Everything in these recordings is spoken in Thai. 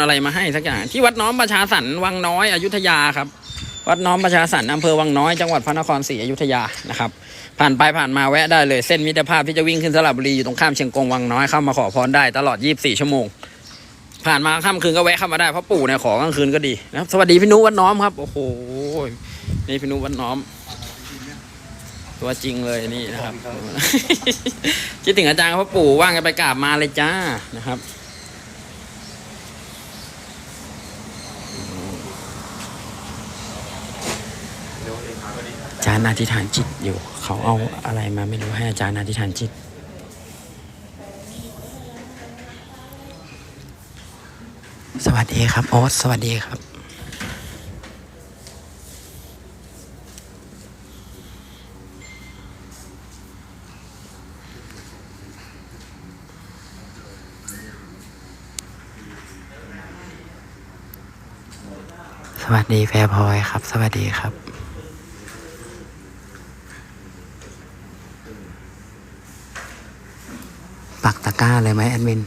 อะไรมาให้สักอย่างที่วัดน้อมประชาสรรวังน้อยอยุธยาครับ วัดน้อมประชาสรรอำเภอวังน้อยจังหวัดพระนครศรีอยุธยานะครับ ผ่านไปผ่านมาแวะได้เลยเส้นมิตรภาพที่จะวิ่งขึ้นสระบุรีอยู่ตรงข้ามเชียงกงวังน้อยเข้ามาขอพรได้ตลอด 24 ชั่วโมง ผ่านมาค่ำคืนก็แวะเข้ามาได้เพราะปู่เนี่ยขอกลางคืนก็ดีนะครับสวัสดีพี่นุวัดน้อมครับโอ้โหนี่พี่นุวัดน้อม ตัวจริงเลยนี่นะครับคิดถึงอาจารย์พ่อปู่ว่างกันไปกราบมาเลยจ้านะครับ จารย์อธิษฐานจิตอยู่ เขาเอาอะไรมาไม่รู้ให้อาจารย์อธิษฐานจิต สวัสดีครับโอ๊ตสวัสดีครับ สวัสดีแพรพลอยครับ สวัสดีครับ ปั ก้าเลยไหมแอดมิน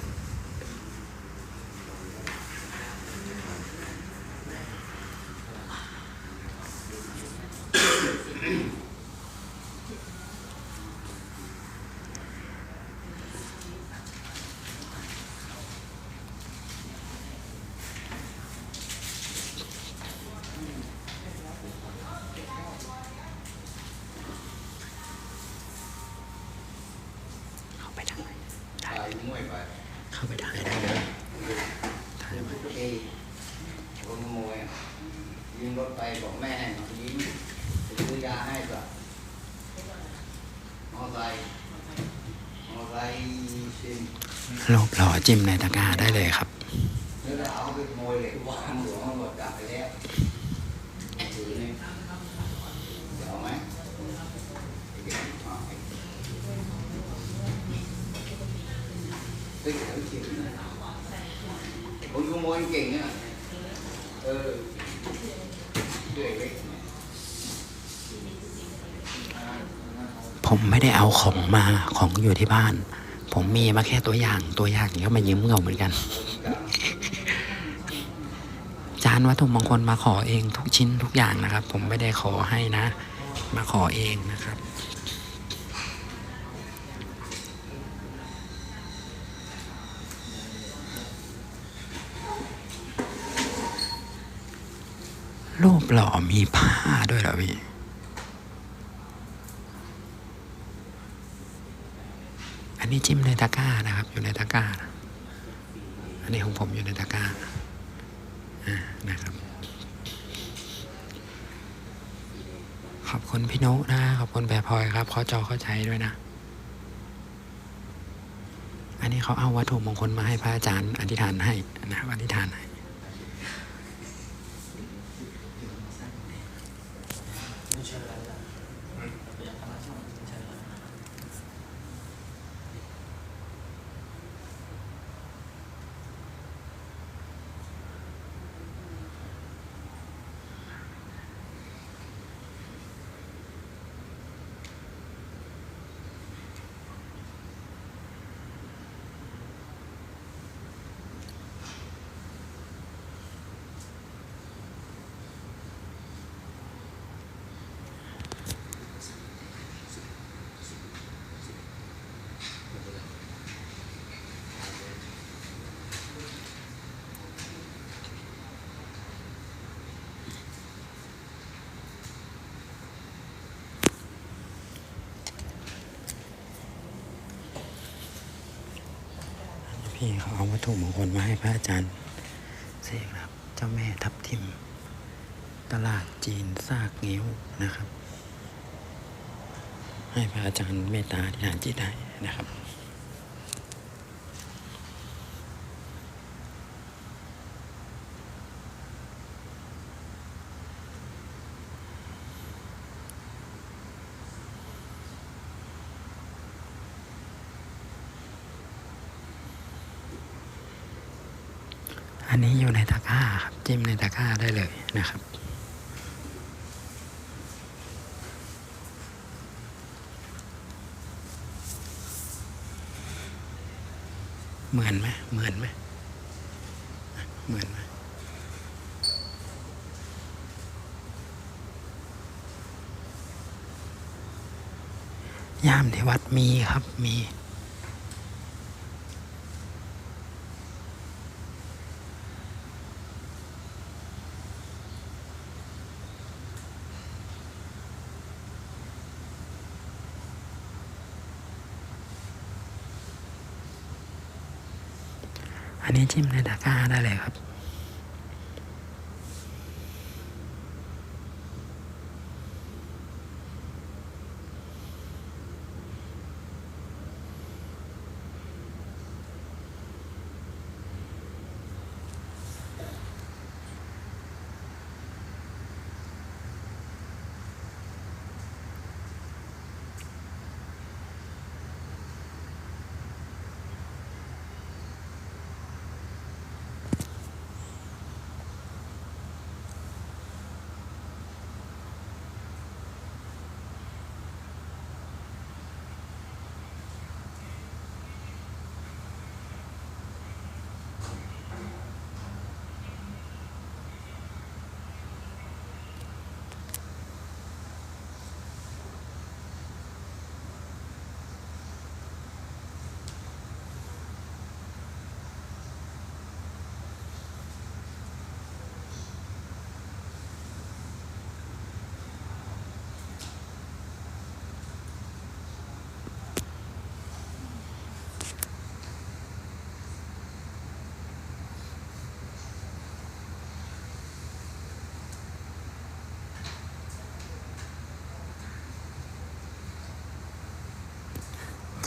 เข้าไปทางไหนได้ ถ่ายมวยไป เข้าไปถ่ายได้เลยถ่ายไว้ เอ้ยคนขโมยอะยืม รถไปบอกแม่ให้มายิ้มไปซื้อยาให้ก็มอไซค์มอไซค์ซิมรูปหล่อจิ้มในตะกร้าได้เลยครับแล้วเอาไปขโมยเหล็กวางหลวงตำรวจจับไปแล้วถือนี่เดี๋ยวเอาไหมเดี๋ยวเอาไปเฮ้ยเดี๋ยวเขียนนะคนขโมยเก่งเนี่ยเออเด็กเล็ก ผม ไม่ได้เอาของมาของอยู่ที่บ้าน ผมมีมาแค่ตัวอย่างตัวอย่างนี้ก็มายืมเงาเหมือนกัน จานวัตถุมงคลมาขอเองทุกชิ้นทุกอย่างนะครับ ผมไม่ได้ขอให้นะ มาขอเองนะครับรูปหล่อมีผ้าด้วยเหรอพี่ นนี้จิ้มในตะกร้านะครับ อยู่ในตะกร้า อันนี้ของผมอยู่ในตะกร้าอ่านะครับ ขอบคุณพี่โน้นะ ขอบคุณแปรพลอยครับเขาจอเข้าใจด้วยนะ อันนี้เขาเอาวัตถุมงคลมาให้พระอาจารย์อธิษฐานให้นะครับอธิษฐานให้ พี่เขาเอาวัตถุมงคลมาให้พระอาจารย์เสกครับ เจ้าแม่ทับทิม ตลาดจีนซากงิ้วนะครับ ให้พระอาจารย์เมตตาที่ฐานจิตได้นะครับ นนี้อยู่ในตะกร้าครับ จิ้มในตะกร้าได้เลยนะครับ เหมือนไหมเหมือนไหมเหมือนไหมย่ามที่วัดมีครับมี อันนี้จิ้มในตะกร้าได้เลยครับ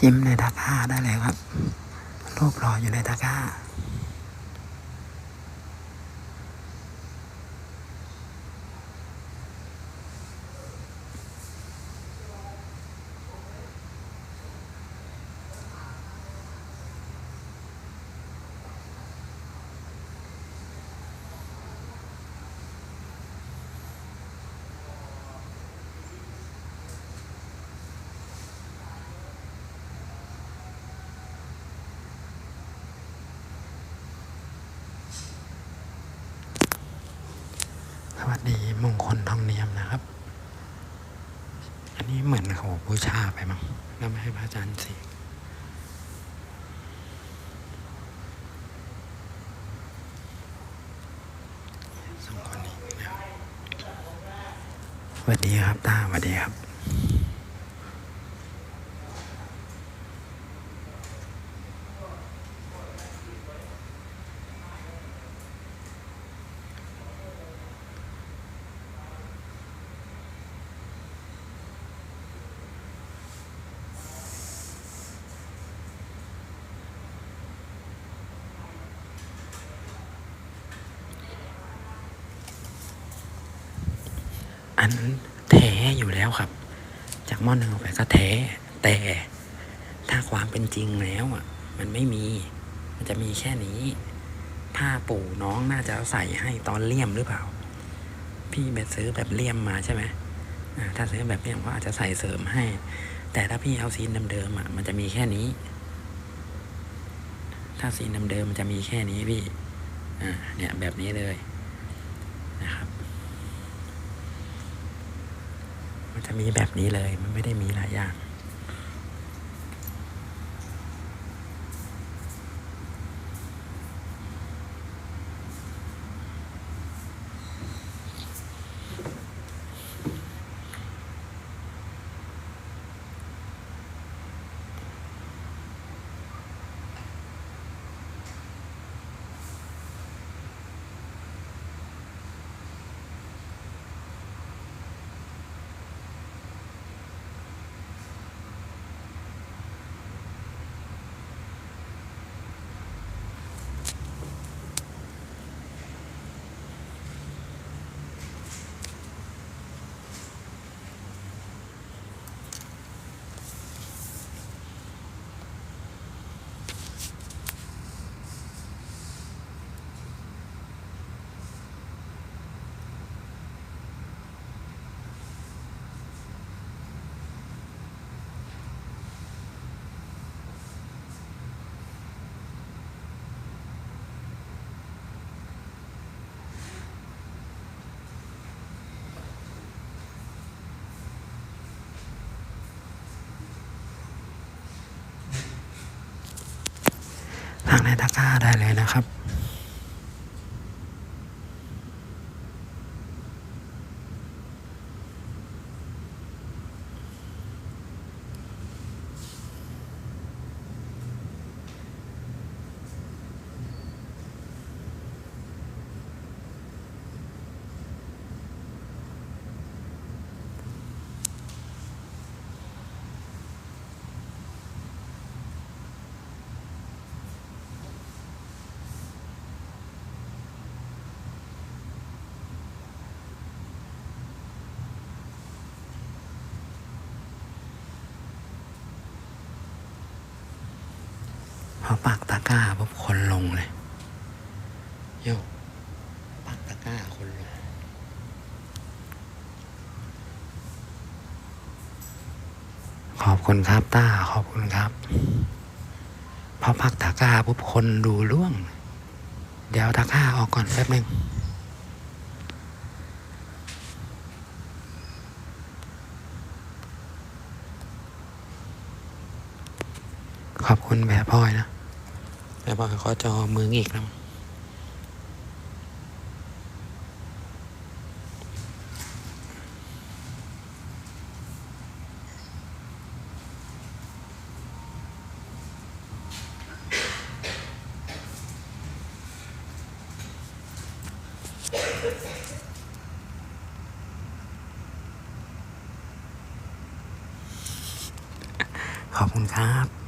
จิ้มในตะกร้าได้เลยครับรูปรออยู่ในตะกร้า ดีมงคลทองเนียมนะครับ อันนี้เหมือนเขาบูชาไปมั้งแล้วไม่ให้พระอาจารย์สิสองคนนี้นะสวัสดีครับตาสวัสดีครับ อันแท้อยู่แล้วครับ จากหม้อหนึ่งออกไปก็แท้ แต่ถ้าความเป็นจริงแล้วอะ มันไม่มี มันจะมีแค่นี้ ผ้าปู่น้องน่าจะใส่ให้ตอนเลี่ยมหรือเปล่า พี่แบบซื้อแบบเลี่ยมมาใช่ไหมถ้าซื้อแบบเลี่ยมก็อาจจะใส่เสริมให้ แต่ถ้าพี่เอาซีนเดิมๆอะ มันจะมีแค่นี้ ถ้าซีนเดิมๆมันจะมีแค่นี้พี่ อ่า เนี่ยแบบนี้เลยนะครับ มัน จะมีแบบนี้เลย มันไม่ได้มีหลายอย่าง ตะกร้าได้เลยนะครับ อปักตะก้าปุ๊บคนลงเลยโยกปักตะก้าคนลง ขอบคุณครับต้าขอบคุณครับ พอปักตะก้าปุ๊บคนดูล่วง เดี๋ยวตะก้าออกก่อนแป๊บหนึ่งขอบคุณแม่พ่อยนะ แม่พ่อเขาจอมืออีกแล้วขอบคุณครับ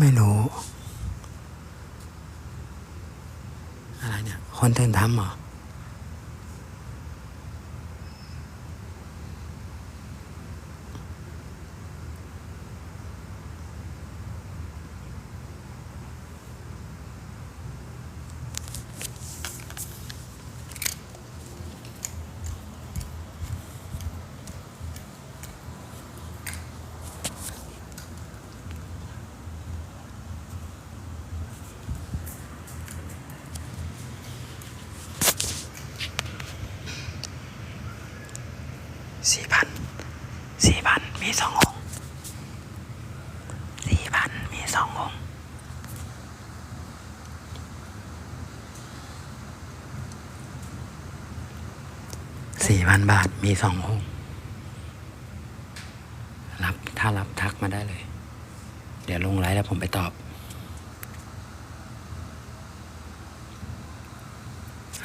ไม่รู้ อะไรเนี่ย คนตื่นทำเหรอ สี่พันสี่พันมีสององค์สี่พันมีสององค์สี่พันบาทมีสององค์รับถ้ารับทักมาได้เลย เดี๋ยวลงไลน์แล้วผมไปตอบ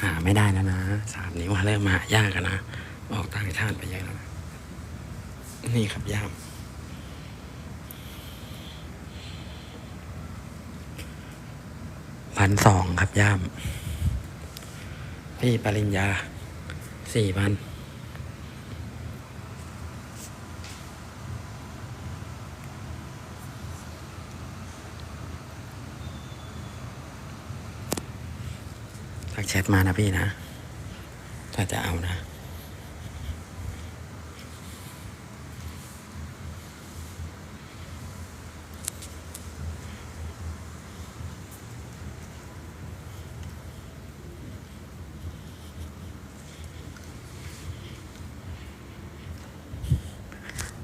หาไม่ได้แล้วนะสามนิ้ว่าเริ่มหายากนะ ออกต่างชาติไปเยอะแล้วนะนี่ครับย่ามพันสองครับย่าม พี่ปริญญาสี่พันทักแชทมานะพี่นะ ถ้าจะเอานะ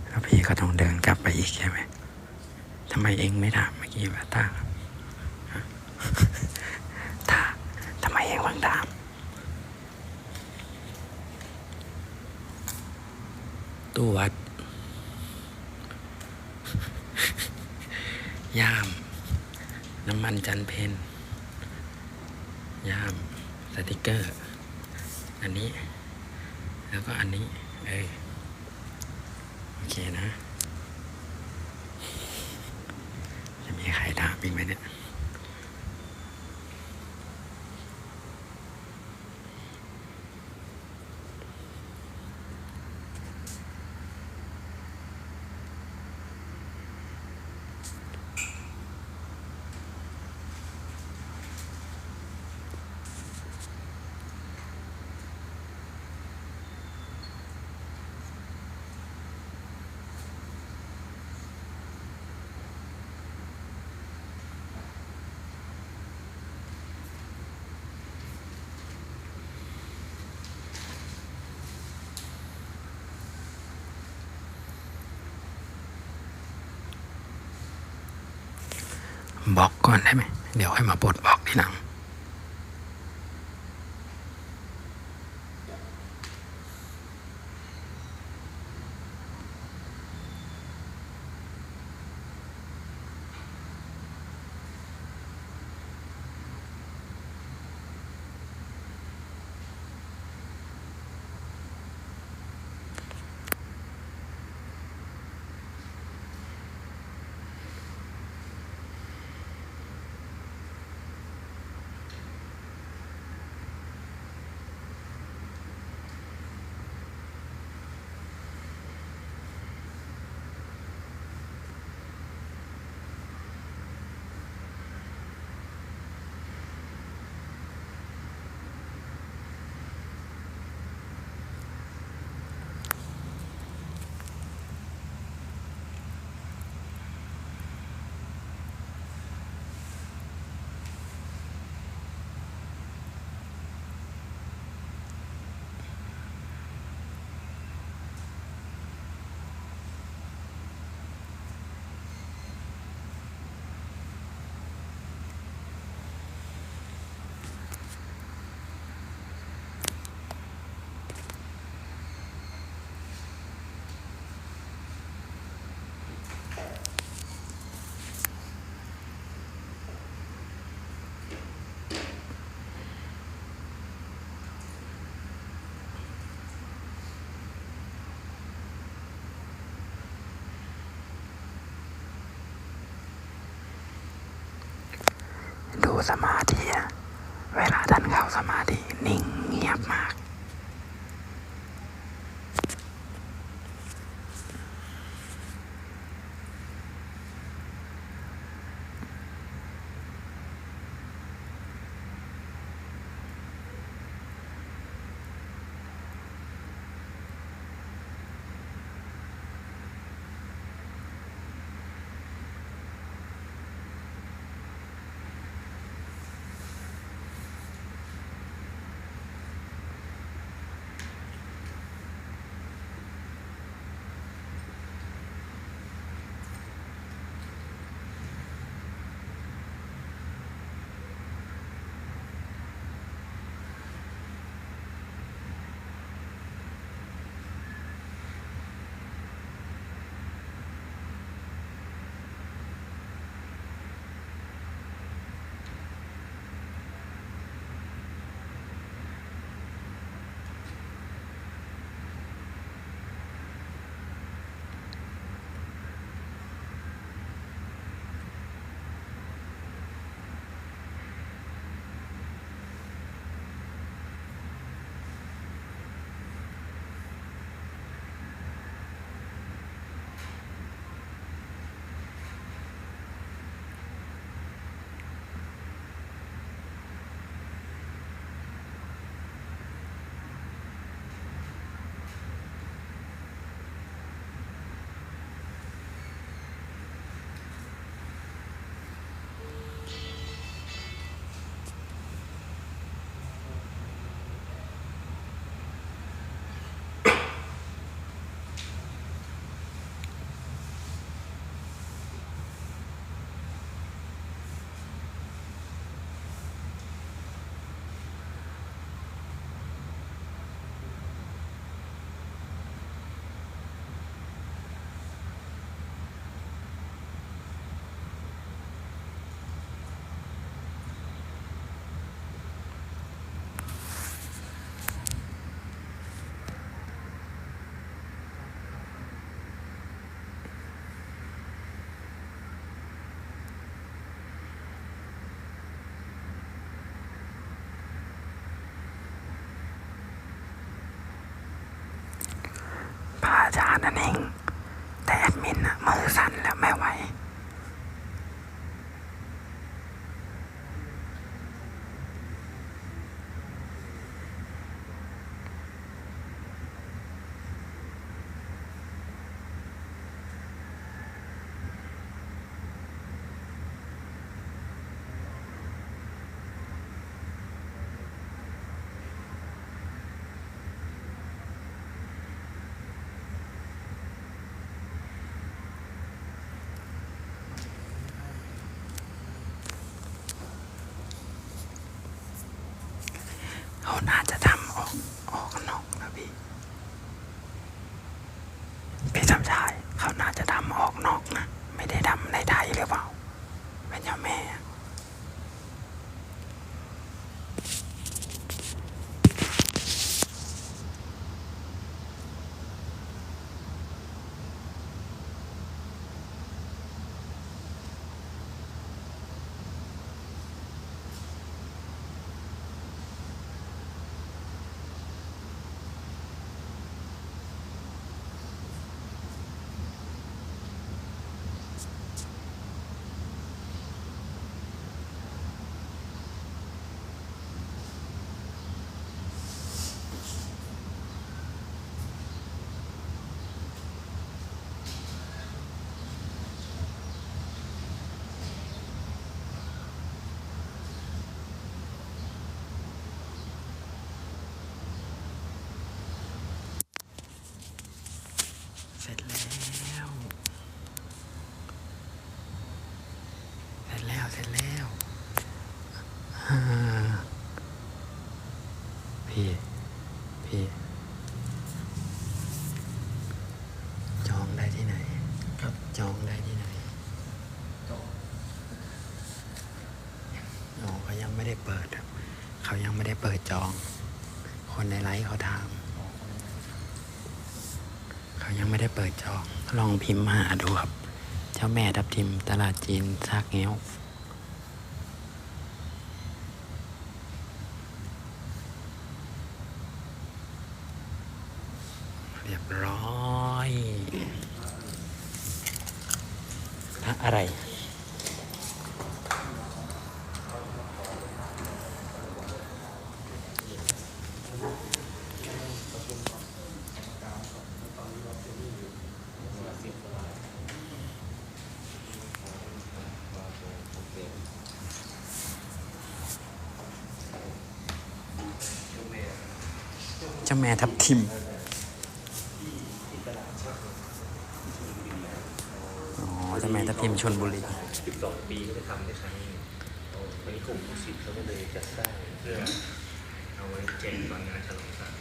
แล้วพี่ก็ต้องเดินกลับไปอีกใช่ไหม ทำไมเองไม่ถามเมื่อกี้ว่าตาครับฮะ ตาทำไมเองเพิ่งถาม ตู้วัด ย่าม น้ำมันจันเพน ย่ามสติกเกอร์ อันนี้ แล้วก็อันนี้ เออโอเคนะ จะมีใครถามอีกไหมเนี่ย บล็อกก่อนได้ไหม เดี๋ยวให้มาปลดบล็อกทีหลัง ดู สมาธิเวลาท่านเข้าสมาธินิ่ง นนั่นเอง แต่แอดมินอะมือสั่นแล้วไม่ไหว เขาน่าจะทำออกออกนอกนะพี่ พี่สมชาย เขาน่าจะทำออกนอกนะ ไม่ได้ทำในไทยหรือเปล่า เป็นเจ้าแม่ เสร็จแล้ว เสร็จแล้ว เสร็จแล้วอ่า พี่ พี่ จองได้ที่ไหน ครับ จองได้ที่ไหนอ๋อเขายังไม่ได้เปิดครับ เขายังไม่ได้เปิดจอง คนในไลฟ์เขาทำเขายังไม่ได้เปิดจอง ลองพิมพ์หาดูครับ เจ้าแม่ทับทิมตลาดจีนซากเงี้ยว เรียบร้อยพระอะไร เจ้าแม่ทับทิม อ๋อเจ้าแม่ทับทิมชนบุรี 12 ปีก็จะทำได้ครั้งหนึงวันนี้กลุ่มผู้สิทธิ์เขาก็เลยจัดสร้างเพื่อเอาไว้แจกตอนงานฉลองศาสตร์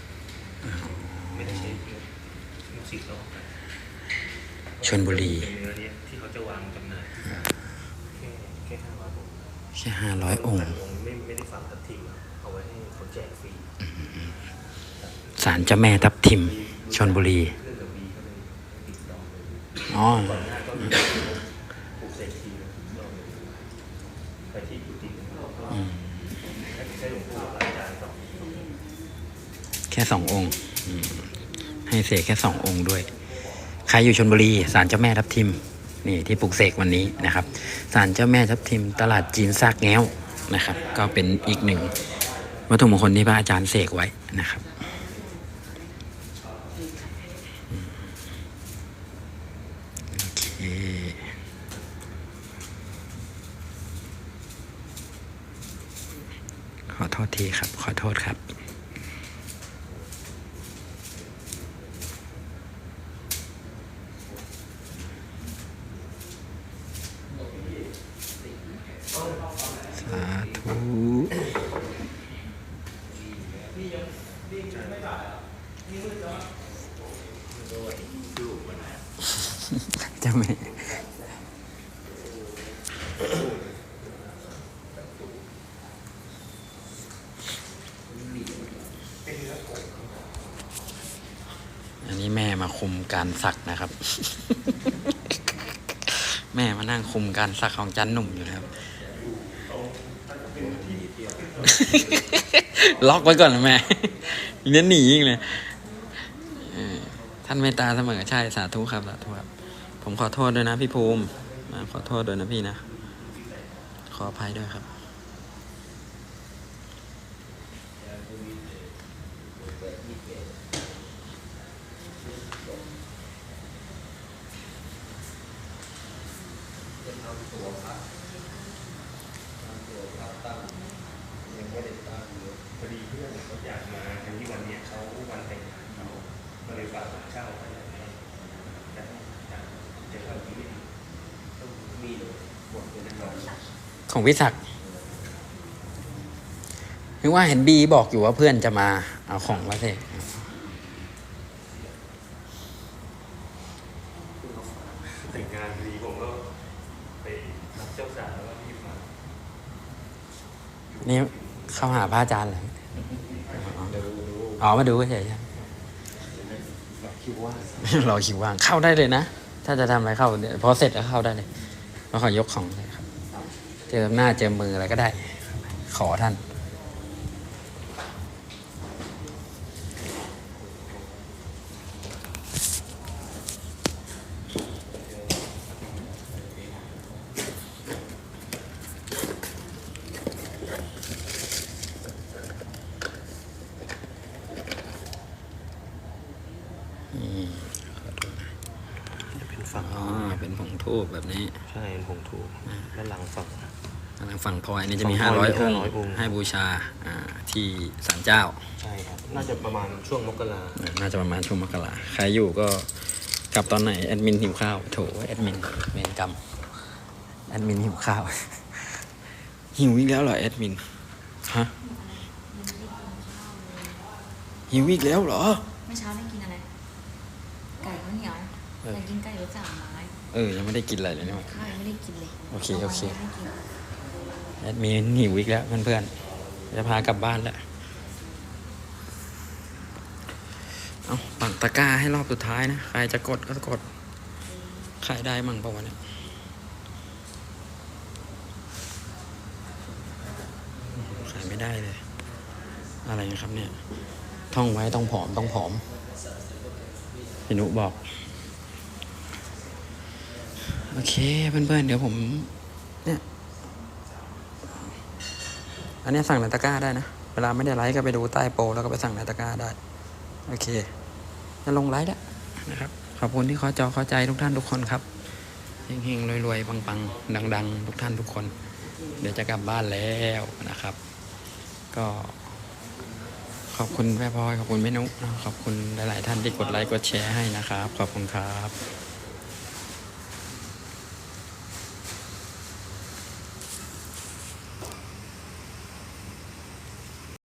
ไม่ได้ใช้เพื่อลูกศิษย์เขาออกไปชลบุรี เป็นเนื้อเนี้ยที่เขาจะวางจำหน่ายแค่แค่ห้าร้อยองค์แค่ห้าร้อยองค์ไม่ไม่ได้ฝังทับทิมอะเอาไว้ให้คนแจกฟรี ศาลเจ้าแม่ทับทิมชนบุรีอ๋อแค่สององค์ ให้เสกแค่สององค์ด้วย ใครอยู่ชนบุรีศาลเจ้าแม่ทับทิม นี่ที่ปลุกเสกวันนี้นะครับศาลเจ้าแม่ทับทิม ตลาดจีนซากแง้วนะครับ ก็เป็นอีกหนึ่งวัตถุมงคลที่พระอาจารย์เสกไว้นะครับอืมโอเคขอโทษทีครับ ขอโทษครับ สาธุจะไม่ อันนี้แม่มาคุมการสักนะครับ แม่มานั่งคุมการสักของจันหนุ่มอยู่นะครับ ล็อกไว้ก่อนนะแม่เน้นหนีอีกเลยท่านเมตตาเสมอใช่สาธุครับสาธุครับ ผมขอโทษด้วยนะพี่ภูมิอ่าขอโทษด้วยนะพี่นะ ออภัยด้วยครับพระทำตัวพระตั้งยังไม่ได้ตั้งเลยพอดีเพื่อนเขาอยากมาทั้งที่วันเนี้ยเขาวันแต่งงานเขาก็เลยฝากเช่าไปให้แต่อยากจะทำที่นี่ต้องมีเลยหมดเลยนะครับ ของพี่ศักดิ์นึกว่าเห็นบีบอกอยู่ว่าเพื่อนจะมาเอาของมาเสแต่งงานพอดีผมก็ไปรับเจ้าสาวแล้วก็รีบมานี่เข้าหาพระอาจารย์เลยเดี๋ยวดูอ๋อมาดูเฉยคิดว่าๆรอคิวว่างเข้าได้เลยนะ ถ้าจะทำอะไรเข้าเดี๋ยวพอเสร็จก็เข้าได้เลยแล้วขอยกของเลยครับ เจอหน้าเจอมืออะไรก็ได้ ขอท่านเป็นฝั่งอ๋อ เป็นผงทูบแบบนี้ ใช่เป็นผงถูกด้านหลังฝั่ง ทางฝั่งพลอยนี่จะมี ฝั่งพลอย500 องค์500องค์ ให้บูชาอ่าที่ศาลเจ้า ใช่ครับ น่าจะประมาณช่วงมกราน่าจะประมาณช่วงมกราใครอยู่ก็กลับตอนไหน แอดมินหิวข้าวโถแอดมินเมนกรรมแอดมินหิวข้าว หิวอีกแล้วเหรอแอดมินฮะหิวอีกแล้วเหรอ เมื่อเช้าได้กินอะไร ไก่ข้าวเหนียวเอออยากกินไก่รสสามไม้เออยังไม่ได้กินอะไรเลยนี่หว่า ข้าวยังไม่ได้กินเลยโอเคโอเคาไว้ให้กิน แอดมินหิวอีกแล้วเพื่อนๆ จะพากลับบ้านแล้ว เอาปักตะกร้าให้รอบสุดท้ายนะ ใครจะกดก็กด ขายได้มั่งปะวะเนี่ยขายไม่ได้เลย อะไรนะครับเนี่ย ท่องไว้ต้องผอมต้องผอมพี่นุบอก โอเคเพื่อนๆ เดี๋ยวผมเนี่ย อันนี้สั่งในตะกร้าได้นะ เวลาไม่ได้ไลฟ์ก็ไปดูใต้โปรแล้วก็ไปสั่งในตะกร้าได้ โอเค จะลงไลฟ์แล้วนะครับ ขอบคุณที่เข้าจอเข้าใจทุกท่านทุกคนครับ เฮงๆรวยๆปังๆ ดัง ๆ ทุกท่านทุกคน เดี๋ยวจะกลับบ้านแล้วนะครับ ก็ขอบคุณแม่พลอยขอบคุณแม่นุนะขอบคุณหลาย ๆ ท่านที่กดไลค์กดแชร์ให้นะครับ ขอบคุณครับ